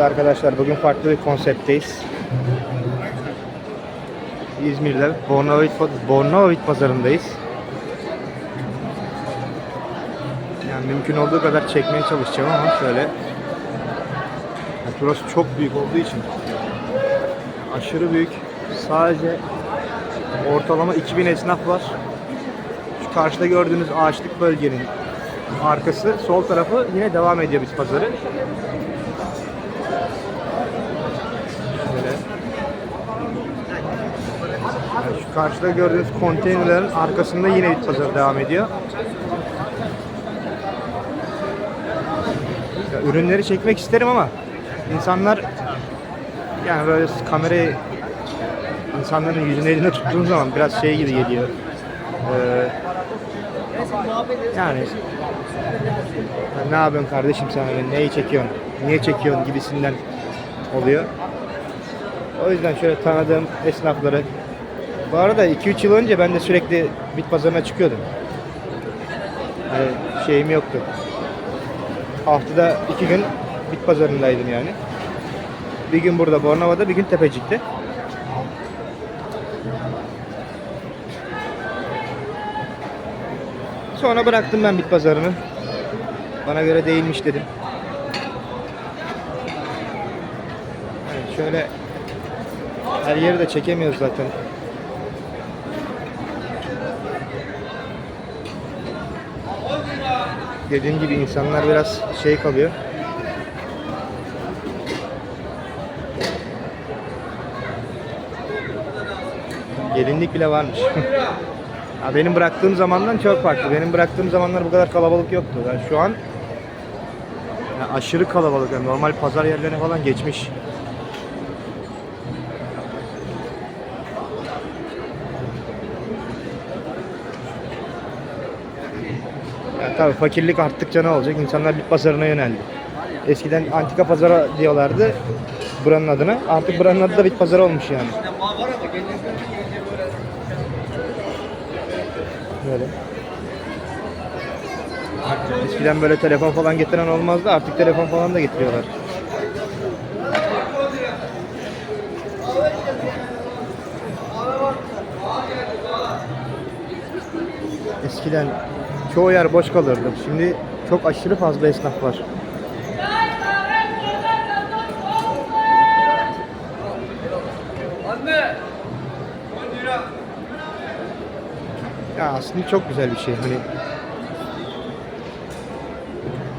Evet arkadaşlar bugün farklı bir konseptteyiz. İzmir'de Bornovit, Bornovit pazarındayız. Yani mümkün olduğu kadar çekmeye çalışacağım ama şöyle. Yani burası çok büyük olduğu için aşırı büyük. Sadece ortalama 2000 esnaf var. Şu karşıda gördüğünüz ağaçlık bölgenin arkası, sol tarafı yine devam ediyor biz pazarı. Yani şu karşıda gördüğünüz konteynerlerin arkasında yine bir pazar devam ediyor. Ya, ürünleri çekmek isterim ama insanlar yani böyle kamerayı insanların yüzünü elinde tuttuğum zaman biraz şey gibi geliyor. Ee, yani "Ya ne yapıyorsun kardeşim sen hani neyi çekiyorsun, niye çekiyorsun gibisinden oluyor. O yüzden şöyle tanıdığım esnafları bu arada 2-3 yıl önce ben de sürekli bit pazarına çıkıyordum. Hani şeyim yoktu. Haftada iki gün bit pazarındaydım yani. Bir gün burada Bornova'da, bir gün Tepecik'te. Sonra bıraktım ben bit pazarını. Bana göre değilmiş dedim. Evet, şöyle her yeri de çekemiyoruz zaten. Dediğim gibi insanlar biraz şey kalıyor. Gelinlik bile varmış. Ha, benim bıraktığım zamandan çok farklı. Benim bıraktığım zamanlar bu kadar kalabalık yoktu. Yani şu an yani aşırı kalabalık. Yani normal pazar yerlerine falan geçmiş. Tabii fakirlik arttıkça ne olacak? İnsanlar bir pazarına yöneldi. Eskiden antika pazara diyorlardı buranın adına. Artık buranın adı da bit pazarı olmuş yani. Böyle. Eskiden böyle telefon falan getiren olmazdı. Artık telefon falan da getiriyorlar. Eskiden çoğu yer boş kalırdı. Şimdi çok aşırı fazla esnaf var. Ya aslında çok güzel bir şey. Hani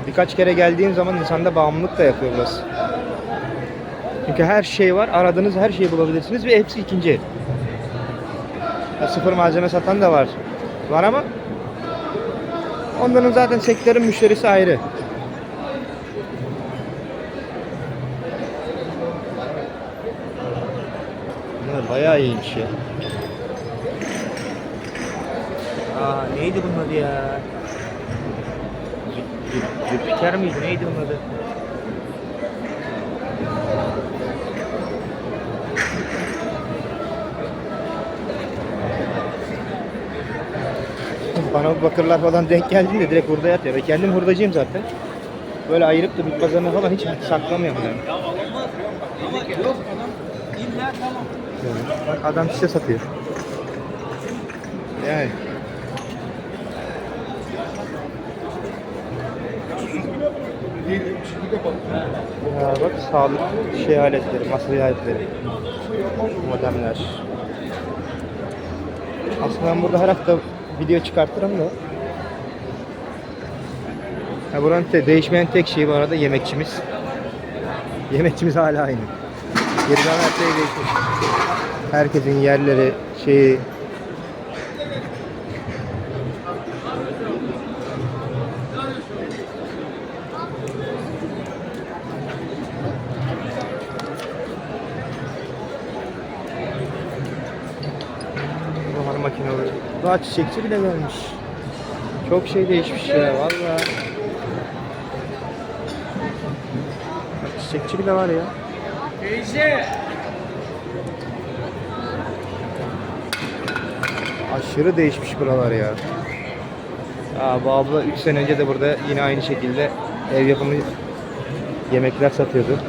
birkaç kere geldiğin zaman insanda bağımlılık da yapıyor burası. Çünkü her şey var. Aradığınız her şeyi bulabilirsiniz ve hepsi ikinci el. Ya sıfır malzeme satan da var. Var ama onların zaten sektörün müşterisi ayrı. Bunlar bayağı iyiymiş ya. Aa neydi bunun adı ya? Jüp- Jüp- Jüpiter miydi? Neydi bunun adı? Bu bakırlar falan denk geldiğinde direkt hurda yatıyor. Ben kendim hurdacıyım zaten. Böyle ayırıp da bir pazarına falan hiç saklamıyorum yani. Böyle. Bak adam size satıyor. Yani. Ya bak sağlık şey aletleri, masa aletleri. Modemler. Aslında ben burada her hafta video çıkartırım da. Ha buranın te- değişmeyen tek şey bu arada yemekçimiz. Yemekçimiz hala aynı. Geri her şey değişmiş. Herkesin yerleri, şeyi, makinaları. Daha çiçekçi bile gelmiş. Çok şey değişmiş ya valla. Çiçekçi bile var ya. Teyze. Aşırı değişmiş buralar ya. Aa, bu abla 3 sene önce de burada yine aynı şekilde ev yapımı yemekler satıyordu.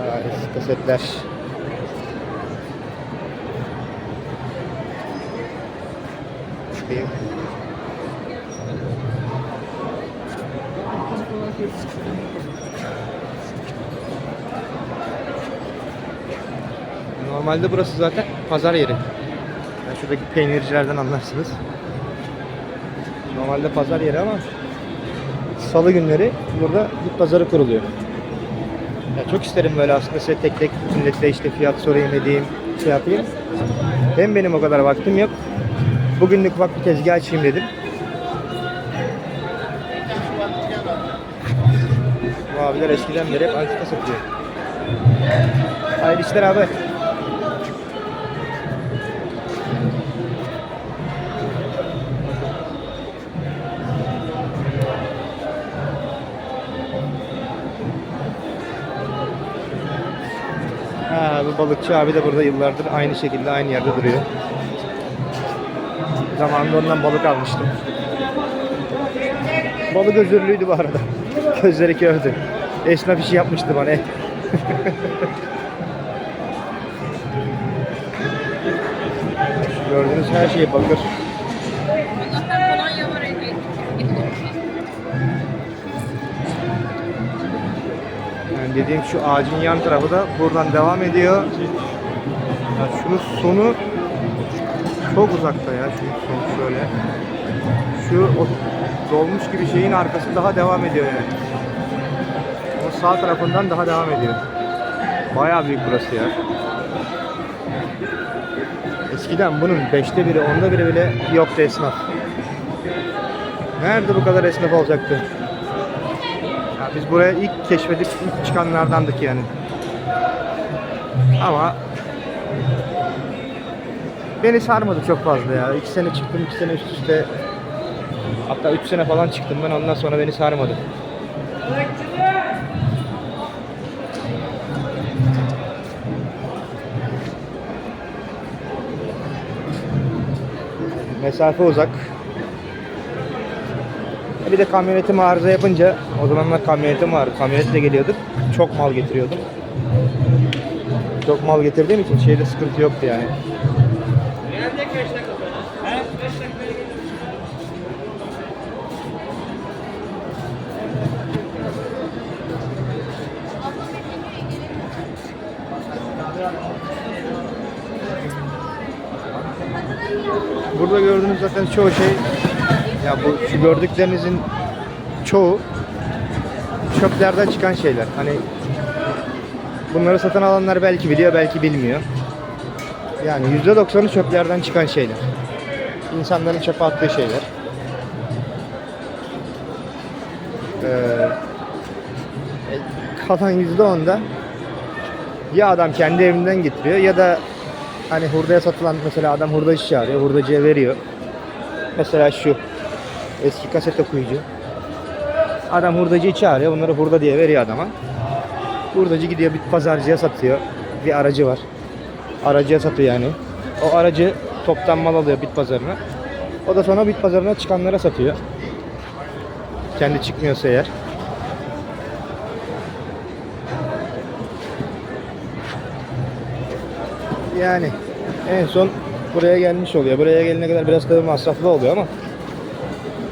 Aa, kasetler. Bakayım. Normalde burası zaten pazar yeri. Yani şuradaki peynircilerden anlarsınız. Normalde pazar yeri ama salı günleri burada bit pazarı kuruluyor. Ya çok isterim böyle aslında size tek tek millete işte fiyat sorayım edeyim, şey yapayım. Hem benim o kadar vaktim yok. Bugünlük ufak bir tezgah açayım dedim. Bu abiler eskiden beri hep antika satıyor. Hayırlı işler abi. Ha, bu balıkçı abi de burada yıllardır aynı şekilde aynı yerde duruyor. Zamanında ondan balık almıştım. Balık özürlüydü bu arada. Gözleri kördü. Esnaf işi yapmıştı bana. Gördüğünüz her şey bakır. Yani dediğim şu ağacın yan tarafı da buradan devam ediyor. Ya şunun sonu çok uzakta ya. Sonu şöyle. Şu o dolmuş gibi şeyin arkası daha devam ediyor yani. Onun sağ tarafından daha devam ediyor. Bayağı büyük burası ya. Eskiden bunun beşte biri, onda biri bile yoktu esnaf. Nerede bu kadar esnaf olacaktı? Ya biz buraya ilk keşfedip ilk çıkanlardandık yani. Ama beni sarmadı çok fazla ya. İki sene çıktım, iki sene üst üste hatta üç sene falan çıktım ben ondan sonra beni sarmadı. Mesafe uzak. Bir de kamyonetim arıza yapınca o zamanlar kamyonetim vardı. Kamyonetle geliyorduk. Çok mal getiriyordum. Çok mal getirdiğim için şeyde sıkıntı yoktu yani. Burada gördüğünüz zaten çoğu şey ya bu şu gördüklerinizin çoğu çöplerden çıkan şeyler. Hani bunları satın alanlar belki biliyor, belki bilmiyor. Yani %90'ı çöplerden çıkan şeyler. İnsanların çöpe attığı şeyler. Ee, e, kalan %10'da ya adam kendi evinden getiriyor ya da hani hurdaya satılan mesela adam hurdacı çağırıyor, hurdacıya veriyor. Mesela şu eski kaset okuyucu. Adam hurdacıyı çağırıyor, bunları hurda diye veriyor adama. Hurdacı gidiyor bir pazarcıya satıyor. Bir aracı var. Aracıya satıyor yani. O aracı toptan mal alıyor bit pazarına. O da sonra bit pazarına çıkanlara satıyor. Kendi çıkmıyorsa eğer. Yani en son buraya gelmiş oluyor. Buraya gelene kadar biraz tabii masraflı oluyor ama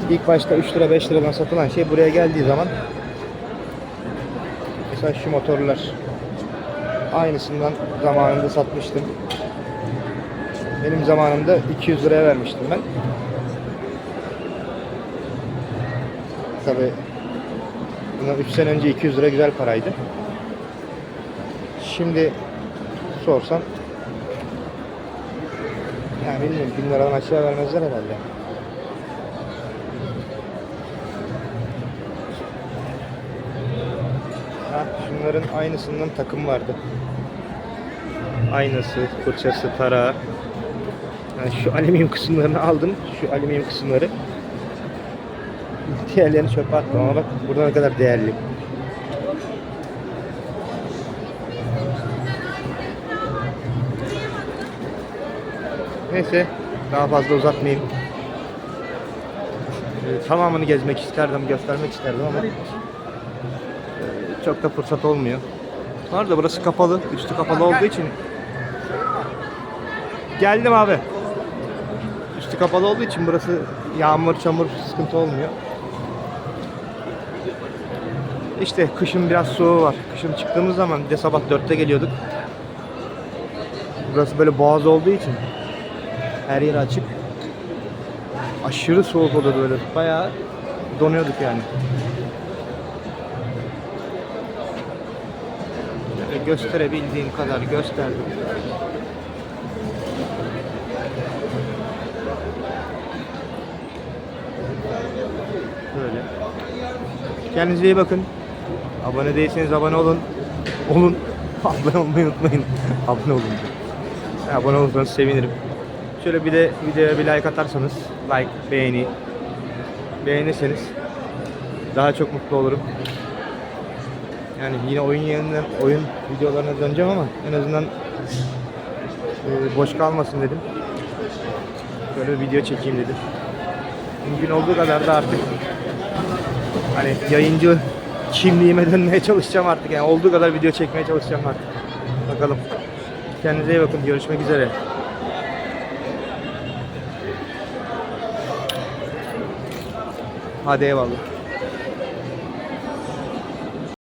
ilk başta 3 lira 5 liradan satılan şey buraya geldiği zaman mesela şu motorlar aynısından zamanında satmıştım. Benim zamanımda 200 liraya vermiştim ben. Tabii bundan 3 sene önce 200 lira güzel paraydı. Şimdi sorsam yani bilmiyorum 1000 liradan aşağı vermezler herhalde. Ha, şunların aynısından takım vardı. Aynası, fırçası, tarağı. Yani şu alüminyum kısımlarını aldım. Şu alüminyum kısımları. Diğerlerini çöpe attım ama bak burada ne kadar değerli. Neyse daha fazla uzatmayayım. Ee, tamamını gezmek isterdim, göstermek isterdim ama e, çok da fırsat olmuyor. Var da burası kapalı. Üstü kapalı olduğu için. Geldim abi. Üstü kapalı olduğu için burası yağmur, çamur sıkıntı olmuyor. İşte kışın biraz soğuğu var. Kışın çıktığımız zaman de sabah 4'te geliyorduk. Burası böyle boğaz olduğu için her yer açık. Aşırı soğuk oluyordu böyle. Bayağı donuyorduk yani. Şöyle gösterebildiğim kadar gösterdim. Böyle. Kendinize iyi bakın. Abone değilseniz abone olun. Olun. abone olmayı unutmayın. abone olun. Abone olursanız sevinirim. Şöyle bir de videoya bir like atarsanız, like, beğeni, beğenirseniz daha çok mutlu olurum. Yani yine oyun yerinden oyun videolarına döneceğim ama en azından e, boş kalmasın dedim. Böyle bir video çekeyim dedim. Mümkün olduğu kadar da artık hani yayıncı kimliğime dönmeye çalışacağım artık. Yani olduğu kadar video çekmeye çalışacağım artık. Bakalım. Kendinize iyi bakın. Görüşmek üzere. Mahadeva